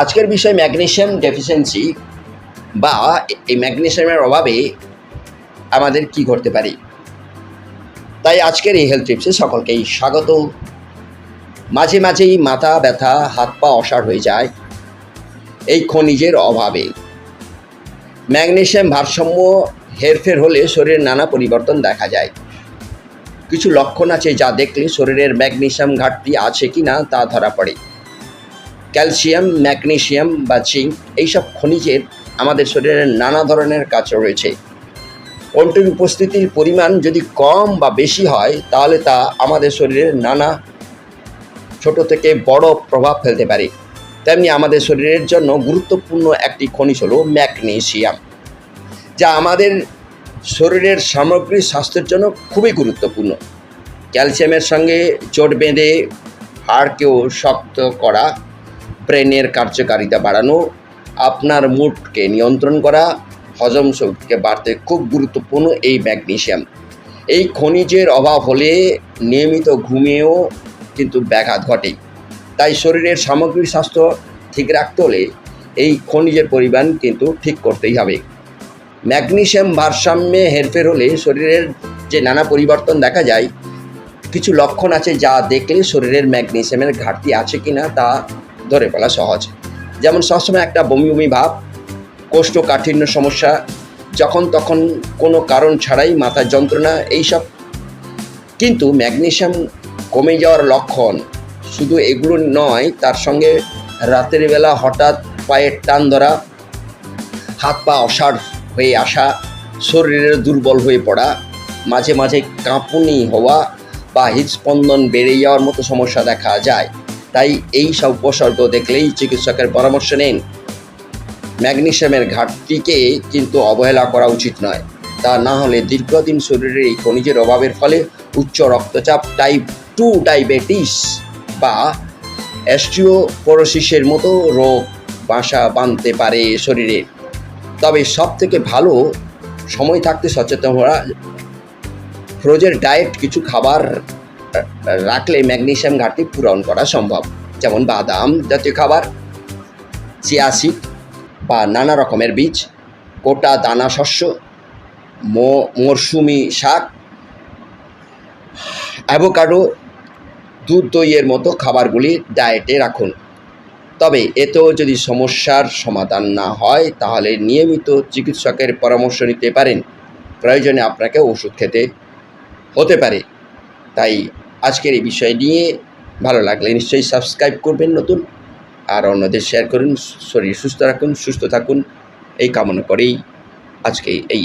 আজকের বিষয় magnesium deficiency বা এই ম্যাগনেশিয়ামের অভাবে আমাদের কি ঘটতে পারে? তাই আজকের এই হেলথ টিপসে সকলকেই স্বাগত মাঝে মাঝেই মাথা ব্যথা, হাত পা অসাড় হয়ে যায়। এই খনিজের অভাবে। ম্যাগনেশিয়াম ভারসাম্য হেরফের হলে শরীরের নানা পরিবর্তন দেখা যায়। কিছু লক্ষণ আছে যা দেখলে শরীরের ম্যাগনেশিয়াম ঘাটতি আছে কি না তা ধরা পড়ে। ক্যালসিয়াম ম্যাগনেশিয়াম বা জিঙ্ক এইসব খনিজের আমাদের শরীরের নানা ধরনের কাজ রয়েছে। কোনটির উপস্থিতির পরিমাণ যদি কম বা বেশি হয়, তাহলে তা আমাদের শরীরের নানা ছোট থেকে বড় প্রভাব ফেলতে পারে। তেমনি আমাদের শরীরের জন্য গুরুত্বপূর্ণ একটি খনিজ হলো ম্যাগনেশিয়াম যা আমাদের শরীরের সামগ্রিক স্বাস্থ্যের জন্য খুবই গুরুত্বপূর্ণ। ক্যালসিয়ামের সঙ্গে জোট বেঁধে হাড়কেও শক্ত করা ব্রেনের কার্যকারিতা বাড়ানো, আপনার মুডকে নিয়ন্ত্রণ করা, হজম শক্তিকে বাড়তে খুব গুরুত্বপূর্ণ এই ম্যাগনেশিয়াম। এই খনিজের অভাব হলে নিয়মিত ঘুমিয়েও কিন্তু ব্যাঘাত ঘটে। তাই শরীরের সামগ্রিক স্বাস্থ্য ঠিক রাখতে হলে এই খনিজের পরিমাণ কিন্তু ঠিক করতেই হবে। ম্যাগনেশিয়াম ভারসাম্যে হেরফের হলে শরীরের যে নানা পরিবর্তন দেখা যায়, কিছু লক্ষণ আছে যা দেখলে শরীরের ম্যাগনেশিয়ামের ঘাটতি আছে কি না তা ধরে ফেলা সহজ। যেমন সবসময় একটা বমি বমি ভাব, কোষ্ঠকাঠিন্য সমস্যা, যখন তখন কোনো কারণ ছাড়াই মাথার যন্ত্রণা, এইসব। কিন্তু ম্যাগনেশিয়াম কমে যাওয়ার লক্ষণ শুধু এগুলো নয়, তার সঙ্গে রাতের বেলা হঠাৎ পায়ের টান ধরা, হাত পা অসাড় হয়ে আসা, শরীরের দুর্বল হয়ে পড়া, মাঝে মাঝে কাঁপুনি হওয়া বা হৃদস্পন্দন বেড়ে যাওয়ার মতো সমস্যা দেখা যায়। তাই এই সব উপসর্গ দেখলেই চিকিৎসকের পরামর্শ নিন। ম্যাগনেশিয়ামের ঘাটতিকে কিন্তু অবহেলা করা উচিত নয়। তা না হলে দীর্ঘদিন শরীরে এই খনিজের অভাবের ফলে উচ্চ রক্তচাপ টাইপ টু ডায়াবেটিস বা অ্যাস্ট্রিওপোরোসিসের মতো রোগ বাসা বাঁধতে পারে শরীরে। তবে সব থেকে ভালো সময় থাকতে সচেতন হওয়া ফ্রোজের ডায়েট কিছু খাবার রাখলে ম্যাগনেশিয়াম ঘাটতি পূরণ করা সম্ভব। যেমন বাদাম জাতীয় খাবার চিয়াসিড বা নানা রকমের বীজ, গোটা দানা শস্য মরশুমি শাক, অ্যাভোকাডো, দুধ দইয়ের মতো খাবারগুলি ডায়েটে রাখুন। তবে এতেও যদি সমস্যার সমাধান না হয়, তাহলে নিয়মিত চিকিৎসকের পরামর্শ নিতে পারেন। প্রয়োজনে আপনাকে ওষুধ খেতে হতে পারে। তাই আজকের এই বিষয় নিয়ে ভালো লাগলে নিশ্চয়ই সাবস্ক্রাইব করবেন নতুন, আর অন্যদের শেয়ার করুন, শরীর সুস্থ রাখুন, সুস্থ থাকুন, এই কামনা করেই আজকে এই